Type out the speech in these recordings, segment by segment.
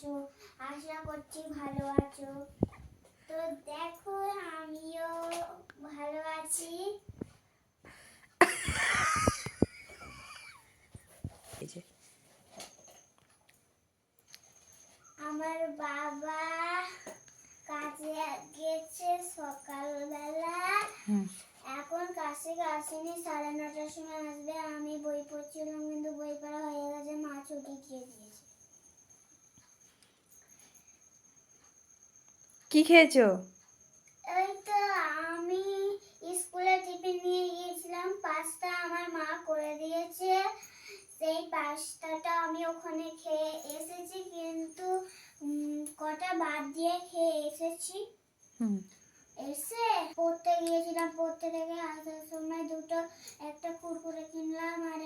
আছো? আশা করছি ভালো আছো। তো দেখো আমিও ভালো আছি। আমার বাবা কাজে গেছে সকালবেলা। এখন কাছে আসেনি সাড়ে নটার সময় আসবে। আমি বই পড়ছিলাম কিন্তু বই পড়া হয়ে গেছে মা ছুটি দিয়ে দিয়েছে কি খেয়েছো? এই তো আমি স্কুলে টিফিন নিয়ে গিয়েছিলাম পাস্তা আমার মা করে দিয়েছে। সেই পাস্তাটা আমি ওখানে খেয়ে এসেছি কিন্তু কটা বাদ দিয়ে খেয়ে এসেছি। এসে পড়তে গিয়েছিলাম পড়তে থেকে আসার সময় দুটো একটা কুরকুরে কিনলাম আর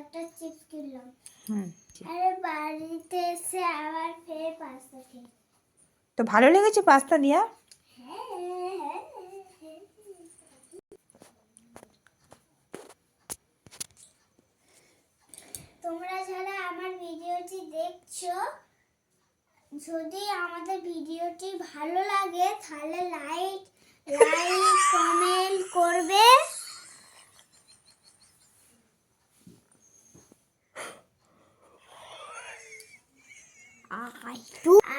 একটা চিপস কিনলাম। আরে বাড়িতে এসে আবার ফের পাস্তা খেয়ে তো ভালো লেগেছে পাস্তা দিয়া তোমরা যারা আমার ভিডিওটি দেখছ, যদি আমাদের ভিডিওটি ভালো লাগে, তাহলে লাইক লাইক, কমেন্ট করবে।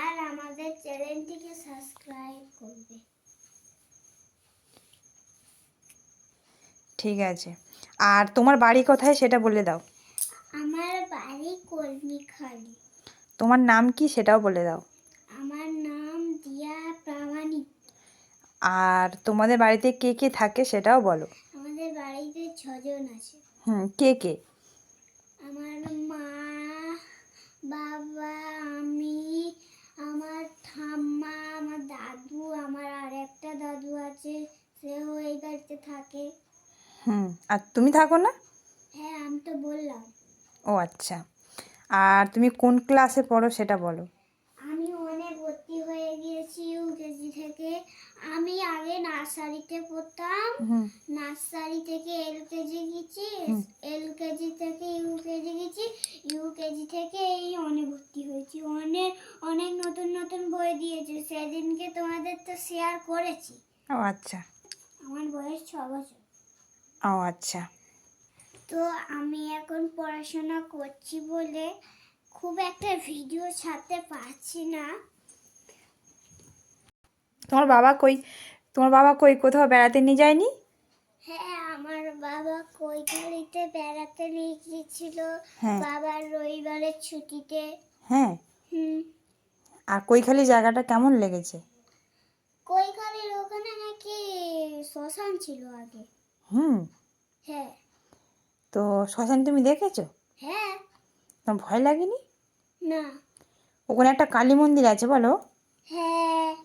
আর আমাদের চ্যানেলটিকে সাবস্ক্রাইব করবে ঠিক আছে। আর তোমার বাড়ি কোথায় সেটা বলে দাও। আমার বাড়ি কলমিখালি। তোমার নাম কি সেটাও বলে দাও। আমার নাম দিয়া প্রামাণিক। আর তোমাদের বাড়িতে কে কে থাকে সেটাও বলো। আমাদের বাড়িতে ছজন আছে। হুম কে কে? আমার মা বাবা আমি আমার ঠাম্মা আমার দাদু আমার আর একটা দাদু আছে সেও এই বাড়িতে থাকে। হুম আর তুমি থাকো না? হ্যাঁ আমি তো বললাম। ও আচ্ছা। আর তুমি কোন ক্লাসে পড়ো সেটা বলো। আমি অনেক ভর্তি হয়ে গিয়েছি ইউকেজি থেকে। আমি আগে নার্সারিতে পড়তাম। নার্সারি থেকে এলকেজি গেছি। এলকেজি থেকে ইউকেজি গেছি। ইউকেজি থেকে এই অনেক ভর্তি হয়েছি। অনেক অনেক নতুন নতুন বই দিয়েছে। সেদিনকে তোমাদের তো শেয়ার করেছি। ও আচ্ছা। আমার বয়স ছ বছর। ও আচ্ছা। তো আমি এখন পড়াশোনা করছি বলে খুব একটা ভিডিও ছাড়তে পারছি না। তোমার বাবা কই? তোমার বাবা কই? কোথাও বেড়াতে নিয়ে যায়নি? হ্যাঁ আমার বাবা কৈকালিতে বেড়াতে নিয়ে গিয়েছিল। হ্যাঁ। বাবার রবিবারের ছুটিতে। হ্যাঁ। হুম। আর কৈখালি জায়গাটা কেমন লেগেছে? কৈকালির ওখানে নাকি শ্মশান ছিল আগে। হুম। হ্যাঁ। তো শ্মশান তুমি দেখেছ? হ্যাঁ। তোমার ভয় লাগেনি? না। ওখানে একটা কালী মন্দির আছে বলো। হ্যাঁ।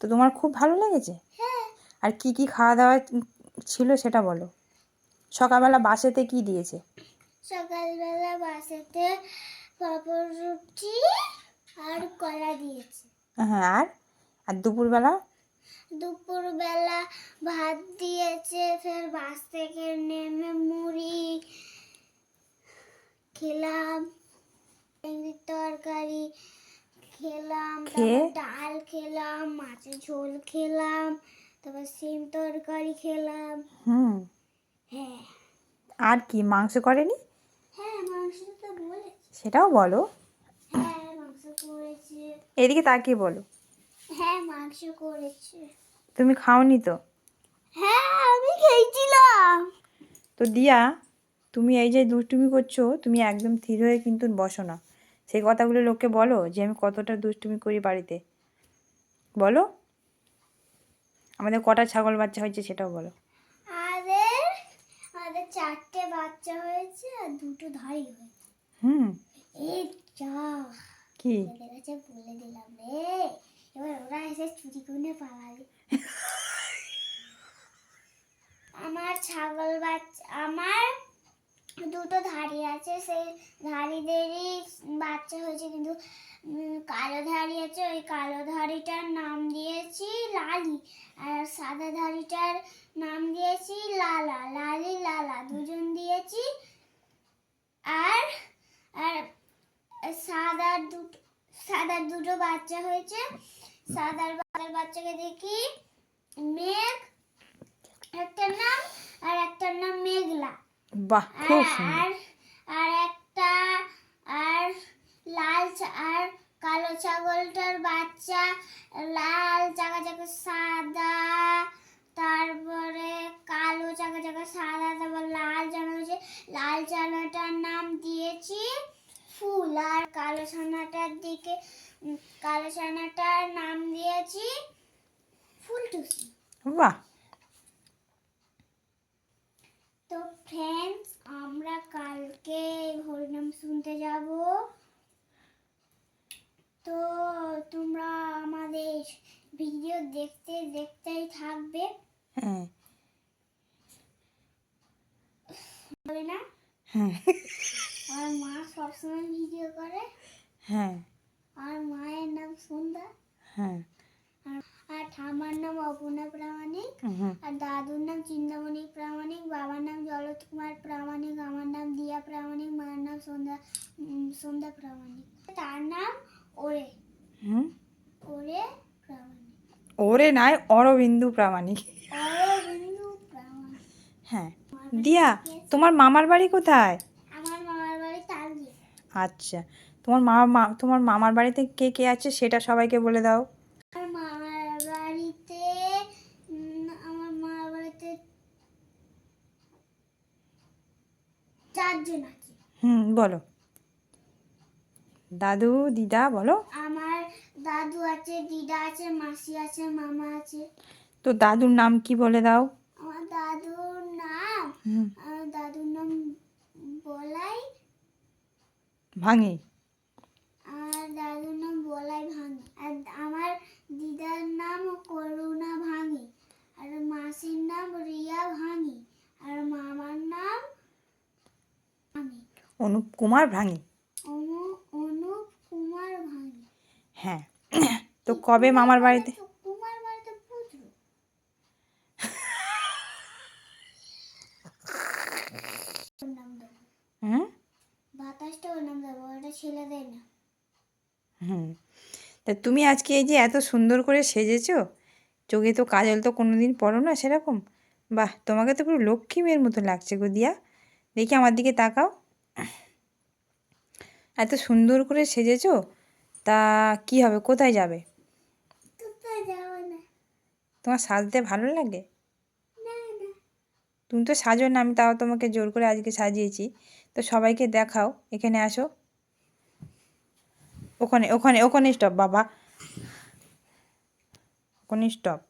তো তোমার খুব ভালো লেগেছে? হ্যাঁ। আর কি কি খাওয়া দাওয়া ছিল সেটা বলো। সকালবেলা বাসেতে কি দিয়েছে? সকালবেলা বাসেতে পাপড় রুটি আর কলা দিয়েছে। হ্যাঁ আর? আর দুপুরবেলা? দুপুরবেলা ভাত দিয়েছে ফের বাস থেকে নেমে মুড়ি খেলাম তরকারি খেলাম ডাল খেলাম মাছের ঝোল খেলাম তারপর সিম তরকারি খেলাম। হুম। হ্যাঁ। আর কি মাংস করেনি? হ্যাঁ মাংস তো বলেছি সেটাও বলো। হ্যাঁ মাংস করেছে। এদিকে তাকিয়ে বলো। হ্যাঁ মাংস করেছে। তুমি খাওনি তো? হ্যাঁ আমি খেয়েছিলাম। তো দিয়া তুমি এই যে দুষ্টুমি করছ তুমি একদম স্থির হয়ে কিন্তু বসো না। সেই কথাগুলো লোককে বলো যে আমি কতটা দুষ্টুমি করি বাড়িতে। বলো। আমাদের কটা ছাগল বাচ্চা হয়েছে সেটাও বলো। আমাদের চারটে বাচ্চা হয়েছে আর দুটো ধাড়ি হয়েছে। হুম। এই যা। কি? বলে দিলাম রে। এবার ওরা এসে চুরি করে পালাবে আমার ছাগল বাচ্চা, আমার দুটো ধাড়ি আছে, সেই ধাড়িদেরই বাচ্চা হয়েছে কিন্তু কালো ধাড়ি আছে, ওই কালো ধাড়িটার নাম দিয়েছি লালি, আর সাদা ধাড়িটার নাম দিয়েছি লালা, লালি, লালা, দুজন দিয়েছি, আর আর সাদা দুটো সাদার দুটো বাচ্চা হয়েছে। সাদার বাচ্চার বাচ্চাকে দেখি। মেঘ একটার নাম আর একটার নাম মেঘলা। বাহ খুব আর সুন্দর। আর আর একটা আর লাল আর কালো ছাগলটার বাচ্চা। লাল চাকা চাকা সাদা তারপরে কালো চাকা চাকা সাদা তারপর লাল জামা হয়েছে। লাল ছানাটার নাম দিয়েছি। ফুল আর কালো ছানাটার দিকে কালো ছানাটার নাম দিয়েছি ফুলটুসি বাহ। তো ফ্রেন্ডস আমরা কালকে হরিনাম শুনতে যাব। তো তোমরা আমাদের ভিডিও দেখতে দেখতেই থাকবে। হ্যাঁ। বলে না? হ্যাঁ। আমার মা সবসময় ভিডিও করে। হ্যাঁ। আর মায়ের নাম সন্ধ্যা হ্যাঁ। আর আর ঠাম্মার নাম অপর্ণা প্রামাণিক। আর দাদুর নাম চিন্তামণি প্রামাণিক। বাবার নাম জলত কুমার প্রামাণিক। আমার নাম দিয়া প্রামাণিক। মায়ের নাম সন্ধ্যা সন্ধ্যা প্রামাণিক। তার নাম ওরে। ওরে প্রামাণিক। ওরে নাই অরবিন্দু প্রামাণিক। অরবিন্দু প্রামাণিক। হ্যাঁ। দিয়া তোমার মামার বাড়ি কোথায় আমার মামার বাড়ি তালদি আচ্ছা তোমার মা তোমার মামার বাড়িতে কে কে আছে সেটা সবাইকে বলে দাও। মামার বাড়িতে আমার মামার বাড়িতে চারজন আছে। হুম বলো। দাদু দিদা বলো। আমার দাদু আছে দিদা আছে মাসি আছে মামা আছে। তো দাদুর নাম কি বলে দাও? আমার দাদুর নাম হুম আমার দাদুর নাম বলাই ভাঙি। আর দাদুর নাম বলাই ভাঙি। আর আমার দিদার নাম করুণা ভাঙি। আর মাসির নাম রিয়া ভাঙি। আর মামার নাম ভাঙি। অনুপ কুমার ভাঙি। অনু অনুপ কুমার ভাঙি। হ্যাঁ। তো কবে মামার বাড়িতে তো কুমার বাড়িতে পুত্র ওর নাম দেবো হুম বাতাসটা ওর নাম দেবো ওটা ছেলেদের না হুম তা তুমি আজকে এই যে এত সুন্দর করে সেজেছ? চোখে তো কাজল তো কোনো দিন পরো না সেরকম। বাহ তোমাকে তো পুরো লক্ষ্মী মেয়ের মতো লাগছে গো দিয়া। দেখি আমার দিকে তাকাও। এত সুন্দর করে সেজেছো? তা কি হবে কোথায় যাবে? তোমার সাজতে ভালো লাগে? তুমি তো সাজো না আমি তাও তোমাকে জোর করে আজকে সাজিয়েছি। তো সবাইকে দেখাও এখানে আসো। ওখানে ওখানে ওখানে স্টপ বাবা। ওখানে স্টপ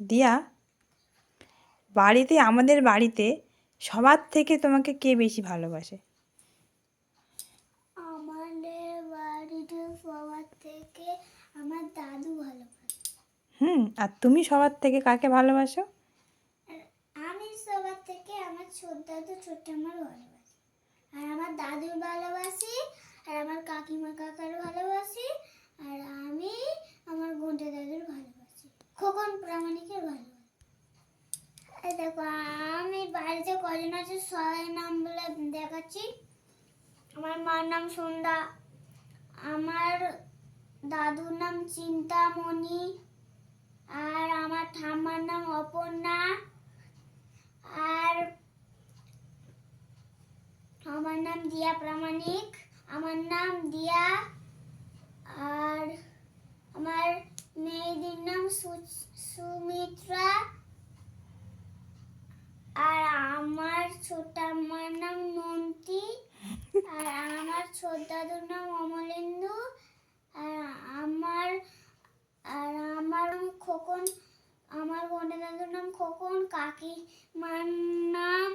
দিয়া বাড়িতে আমাদের বাড়িতে সবার থেকে তোমাকে কে বেশি ভালোবাসে? আমাদের বাড়িতে সবার থেকে আমার দাদু ভালোবাসে। হুম আর তুমি সবার থেকে কাকে ভালোবাসো? আমি সবার থেকে আমার ছোট দাদু ছোট আমার ভালোবাসি। আর আমার দাদুর ভালোবাসি, আর আমার কাকিমা কাকার ভালোবাসি, আর আমি আমার গোন্টে দাদুর ভালোবাসি, খোকন প্রামাণিকের ভালোবাসি। দেখো, আমি বাড়িতে কজন আছে সবাই নাম বলে দেখাচ্ছি। আমার মার নাম সন্ধ্যা আমার দাদুর নাম চিন্তামণি, আর আমার ঠাম্মার নাম অপর্ণা, আর আমার নাম দিয়া প্রামাণিক, আমার নাম দিয়া আর আমার মেয়েদের নাম সুমিত্রা আর আমার ছোট আমার নাম নন্তি আর আমার ছোট দাদুর নাম অমলেন্দু আর আমার আর আমার খোকন, আমার বোনের দাদুর নাম খোকন, কাকি মার নাম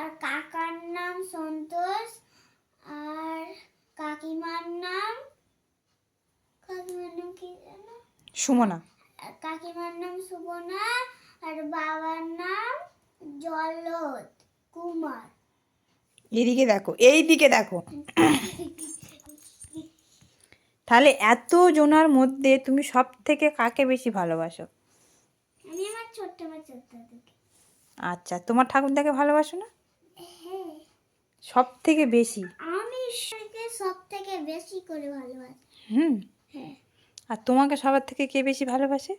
আর কাকার নাম সন্তোষ আর কাকিমার নাম কাকিমার নাম কি জানো? সুমনা। কাকিমার নাম সুবনা আর বাবার নাম জলদ কুমার। এদিকে দেখো এই দিকে দেখো। তাহলে এত জনার মধ্যে তুমি সব থেকে কাকে বেশি ভালোবাসো? আমি আমার ছোট্ট আমার ছোট্ট আচ্ছা তোমার ঠাকুরদাকে ভালোবাসো না? সব থেকে বেশি? আমি ঈশ্বরকে সব থেকে বেশি করে ভালোবাসি। হুম? হ্যাঁ। আর তোমাকে সবার থেকে কে বেশি ভালোবাসে?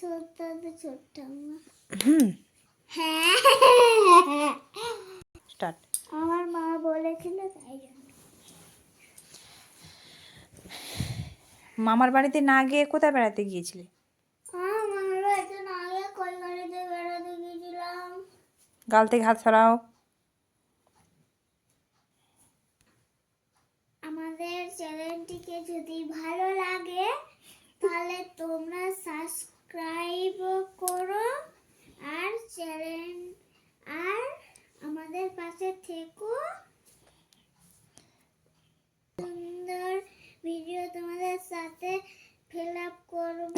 ছোট্ট ছোট্ট হুম। হ্যাঁ। স্টার্ট। আমার মা বলেছিল তাই মামার বাড়িতে না গিয়ে কোথায় বেড়াতে গিয়েছিলে? গাল থেকে হাত সরাও আমাদের চ্যানেলটিকে যদি ভালো লাগে, তাহলে তোমরা সাবস্ক্রাইব করো আর চ্যানেল আর আমাদের পাশে থেকো। সুন্দর ভিডিও তোমাদের সাথে ফিল আপ করব।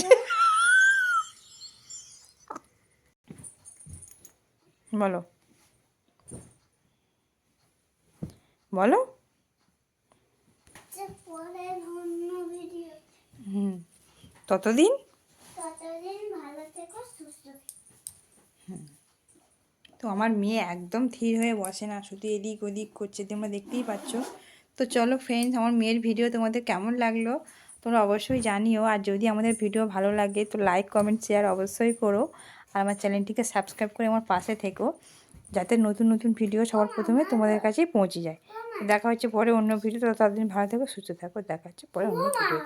বলো। বলো যে পরে অন্য ভিডিও হুম ততদিন? তো আমার মেয়ে একদম থির হয়ে বসে না শুধু এদিক ওদিক করছে তোমরা দেখতেই পাচ্ছ। তো চলো ফ্রেন্ডস আমার মেয়ের ভিডিও তোমাদের কেমন লাগল? তোমরা অবশ্যই জানিও আর যদি আমাদের ভিডিও ভালো লাগে তো লাইক কমেন্ট শেয়ার অবশ্যই করো। আর আমার চ্যানেলটিকে সাবস্ক্রাইব করে আমার পাশে থেকো যাতে নতুন নতুন ভিডিও সবার প্রথমে তোমাদের কাছেই পৌঁছে যায়। দেখা হচ্ছে পরে অন্য ভিডিও তো ততদিন ভালো থাকো সুস্থ থাকো দেখা হচ্ছে পরে অন্য ভিডিও